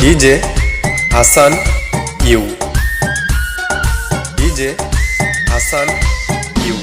DJ Hasan you DJ Hasan you